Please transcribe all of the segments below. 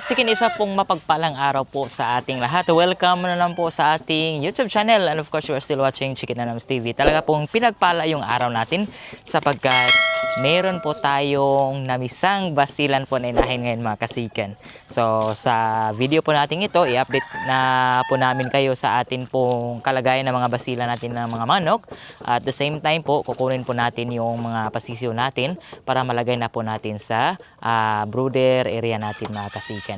kasikin, isa pong mapagpalang araw po sa ating lahat. Welcome na lang po sa ating YouTube channel. And of course, you are still watching Chicken Anams TV. Talaga pong pinagpala yung araw natin sapagkat meron po tayong namisang basilan po na inahin ngayon mga kasikan. So, sa video po natin ito, i-update na po namin kayo sa atin pong kalagayan ng mga basilan natin ng mga manok. At the same time po, kukunin po natin yung mga pasisyo natin para malagay na po natin sa ah, brooder area natin mga kasikan.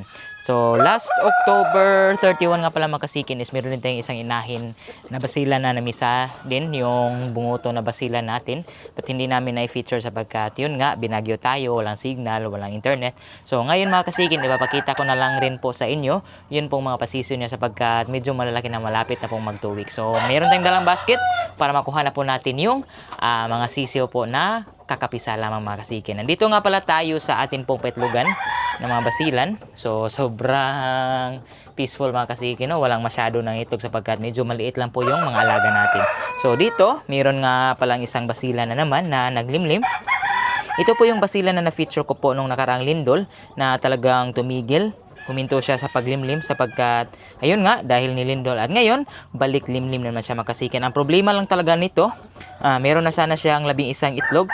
So, last October 31 nga pala mga kasikin is meron din tayong isang inahin na basilan na namisa din yung bungoto na basilan natin. But hindi namin na-feature sapagkat yun nga, binagyo tayo, walang signal, walang internet. So, ngayon mga kasikin, ipapakita ko na lang rin po sa inyo yun pong mga pasisyo niya sapagkat medyo malalaki na malapit na pong mag 2 weeks. So, meron tayong dalang basket para makuha na po natin yung ah, mga sisiyo po na kakapisa lamang mga kasikin. Nandito nga pala tayo sa atin pong petlugan ng mga basilan. So, sobrang peaceful mga kasikin. No? Walang masyado ng itlog sapagkat medyo maliit lang po yung mga alaga natin. So, dito, mayroon nga palang isang basilan na naman na naglimlim. Ito po yung basilan na na-feature ko po nung nakaraang lindol na talagang tumigil. Huminto siya sa paglimlim sapagkat, ayun nga, dahil nilindol. At ngayon, balik limlim naman siya makasikin. Ang problema lang talaga nito, ah, meron na sana siyang labing isang itlog.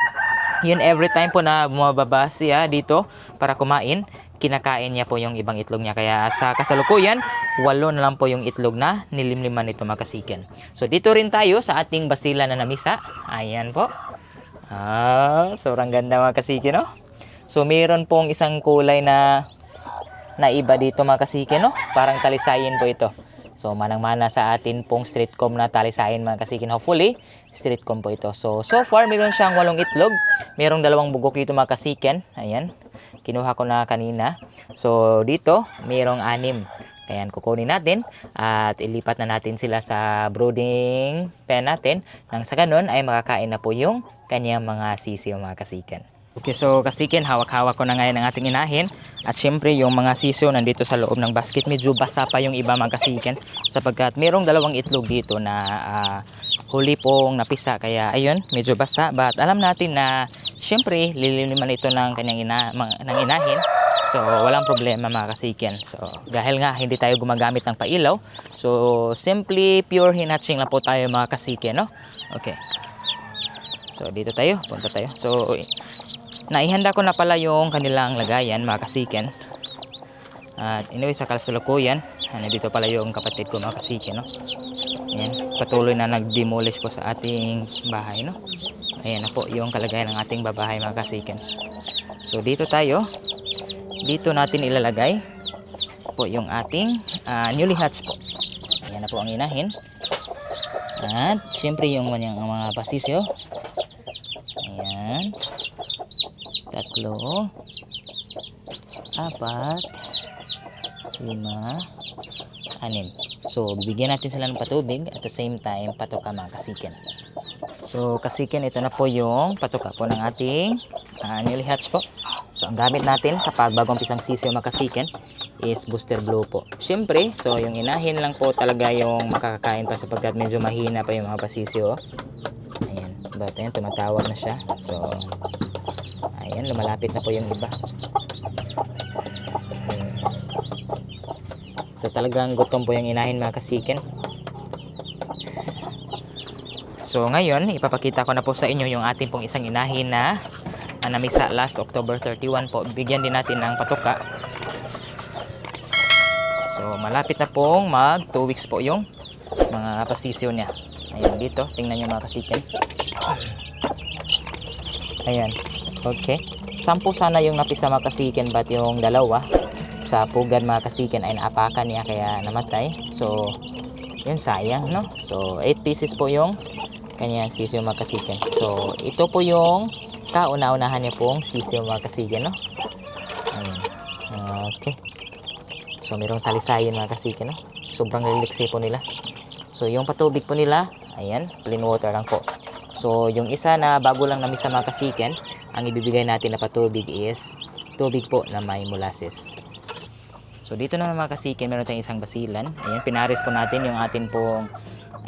Yun, every time po na bumababa siya dito para kumain, kinakain niya po yung ibang itlog niya. Kaya sa kasalukuyan, walo na lang po yung itlog na nilimliman nito makasikin. So dito rin tayo sa ating basila na namisa. Ayan po. Ah, sobrang ganda mga kasiki, no? So, meron pong isang kulay na na iba dito mga kasiki, no? Parang talisayin po ito. So, manang-mana sa atin pong streetcom na talisayin mga kasiki. Hopefully, streetcom po ito. So, so far, meron siyang walong itlog. Merong dalawang bugok dito mga kasiken. Ayan. Kinuha ko na kanina. So, dito, merong anim. Ayan, kukunin natin at ilipat na natin sila sa brooding pen natin. Nang sa ganun ay makakain na po yung kanyang mga sisiyo mga kasikan. Okay, so kasikin, hawak-hawak ko na ngayon ang ating inahin. At syempre, yung mga sisiyo nandito sa loob ng basket, medyo basa pa yung iba mga kasikan. Sapagkat mayroong dalawang itlog dito na ah, huli pong napisa. Kaya ayun, medyo basa. But alam natin na syempre, lililiman ito ng kanyang ina, ng inahin. So, walang problema mga kasikin. So, dahil nga hindi tayo gumagamit ng pailaw, so simply pure hinatching lang po tayo mga kasikin, no? Okay. So, dito tayo, punta tayo. So, naihanda ko na pala yung kanilang lagayan mga kasikin. At anyway, sa kasalukuyan, nandito pala yung kapatid ko mga kasikin, no? Ayan, patuloy na nag-demolish po sa ating bahay, no? Ayan na po yung kalagayan ng ating babahay mga kasikin. So, dito tayo dito natin ilalagay po yung ating ah, newly hatched po. Ayan na po ang inahin. At syempre yung kanyang mga pasisyo. Ayan. Tatlo. Apat. Lima. Anim. So, bibigyan natin sila ng patubig at the same time patoka mga kasikin. So, kasikin, ito na po yung patoka po ng ating ah, newly hatched po. So, ang gamit natin kapag bagong pisang sisiyo makasikin is booster blue po. Siyempre, so yung inahin lang po talaga yung makakakain pa sapagkat medyo mahina pa yung mga pasisyo. Ayan, but ayan, tumatawag na siya. So, ayan, lumalapit na po yung iba. So, talagang gutom po yung inahin mga kasikin. So ngayon, ipapakita ko na po sa inyo yung ating pong isang inahin na na namisa last October 31 po. Bigyan din natin ng patuka. So malapit na pong mag 2 weeks po yung mga pasisyo niya. Ayan dito, tingnan nyo mga kasikin. Ayan, okay. Sampu sana yung napisa mga kasikin but yung dalawa sa pugad mga kasikin ay naapakan niya kaya namatay. So, yun sayang no. So, 8 pieces po yung kanyang sisiyo mga kasikin. So, ito po yung kauna-unahan niya pong sisiyo mga kasikin, no? Ayan. Okay. So, mayroong talisayin mga kasikin, no? Sobrang liliksi po nila. So, yung patubig po nila, ayan, plain water lang po. So, yung isa na bago lang namin sa mga kasikin, ang ibibigay natin na patubig is tubig po na may molasses. So, dito naman mga kasikin, meron tayong isang basilan. Ayan, pinaris po natin yung atin pong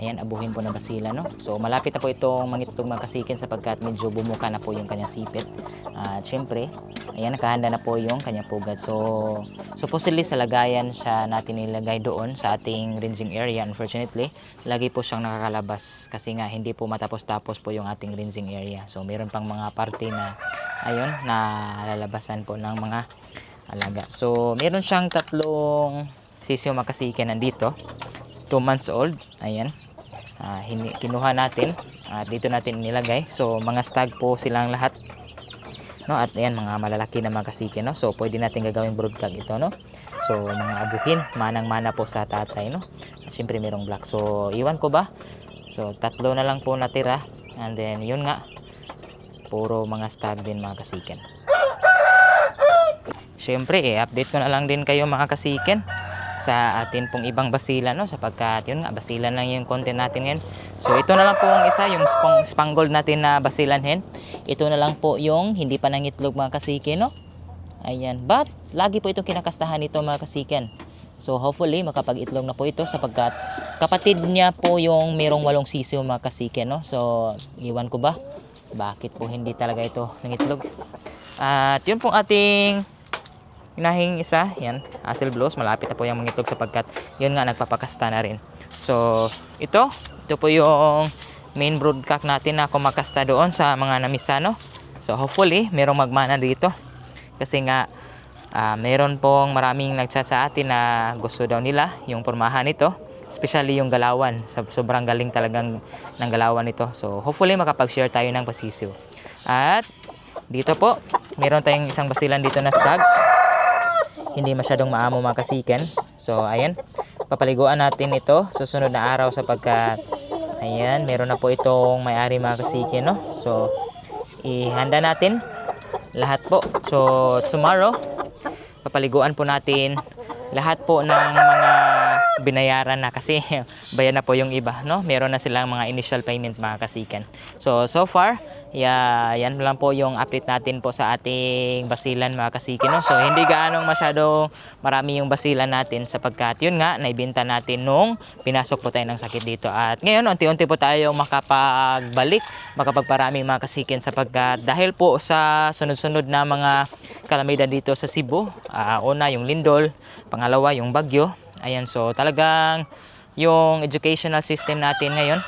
Ayan, abuhin po na basila, no? So, malapit na po itong mangitlog mga kasikin sapagkat medyo bumuka na po yung kanyang sipit. At syempre, ayan, nakahanda na po yung kanyang pugad. So, supposedly sa lagayan siya natin nilagay doon sa ating rinsing area. Unfortunately, lagi po siyang nakakalabas kasi nga hindi po matapos-tapos po yung ating rinsing area. So, meron pang mga parte na, ayun, na lalabasan po ng mga alaga. So, meron siyang tatlong sisiyo makasikin nandito. 2 months old. Ayan. Hini- kinuha natin at dito natin nilagay. So, mga stag po silang lahat. No, at ayan mga malalaki na mga kasike, no. So, pwede natin gagawing broodtag ito, no. So, mga abuhin, manang-mana po sa tatay, no. At syempre merong black. So, iwan ko ba? So, tatlo na lang po natira. And then, yun nga, puro mga stag din mga kasiken. Siyempre, i-update ko na lang din kayo mga kasiken sa atin pong ibang basila no sapagkat yun nga basilan lang yung content natin ngayon. So ito na lang po ang isa yung spang, spangled natin na basilan hen. Ito na lang po yung hindi pa nangitlog mga kasike no. Ayan. But lagi po itong kinakastahan nito mga kasiken. So hopefully makapag-itlog na po ito sapagkat kapatid niya po yung merong walong sisiyo mga kasike no. So iwan ko ba bakit po hindi talaga ito nangitlog. At yun pong ating Inahing isa, yan, Hazel Blues, malapit na po yung mangitlog sapagkat yun nga nagpapakasta na rin. So, ito, ito po yung main broodcock natin na kumakasta doon sa mga namisano. So, hopefully, merong magmana dito. Kasi nga, ah, meron pong maraming nagchat sa atin na gusto daw nila yung pormahan nito. Especially yung galawan. Sob- Sobrang galing talagang ng galawan nito. So, hopefully, makapag-share tayo ng pasisiw. At, dito po, meron tayong isang basilan dito na stag hindi masyadong maamo mga kasiken. So, ayan. Papaliguan natin ito sa sunod na araw sapagkat ayan, meron na po itong may-ari mga kasiken, no? So, ihanda natin lahat po. So, tomorrow, papaliguan po natin lahat po ng mga binayaran na kasi bayan na po yung iba, no? Meron na silang mga initial payment mga kasiken. So, so far, ya, yan lang po yung update natin po sa ating basilan mga kasiken, no? So, hindi gaanong masyado marami yung basilan natin sapagkat yun nga, naibenta natin nung pinasok po tayo ng sakit dito. At ngayon, unti-unti po tayo makapagbalik, makapagparami mga kasiken sapagkat dahil po sa sunod-sunod na mga kalamidad dito sa Cebu, ah, una yung lindol, pangalawa yung bagyo, Ayan, so talagang yung educational system natin ngayon,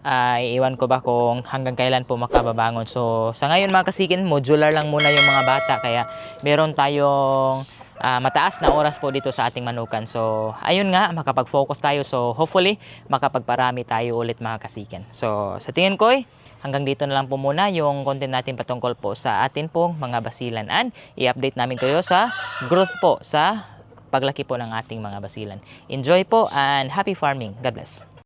ay iwan ko ba kung hanggang kailan po makababangon. So, sa ngayon mga kasikin, modular lang muna yung mga bata. Kaya meron tayong ah, mataas na oras po dito sa ating manukan. So, ayun nga, makapag-focus tayo. So, hopefully, makapagparami tayo ulit mga kasikin. So, sa tingin ko, eh, hanggang dito na lang po muna yung content natin patungkol po sa atin pong mga basilan. And i-update namin kayo sa growth po sa paglaki po ng ating mga basilan. Enjoy po and happy farming. God bless.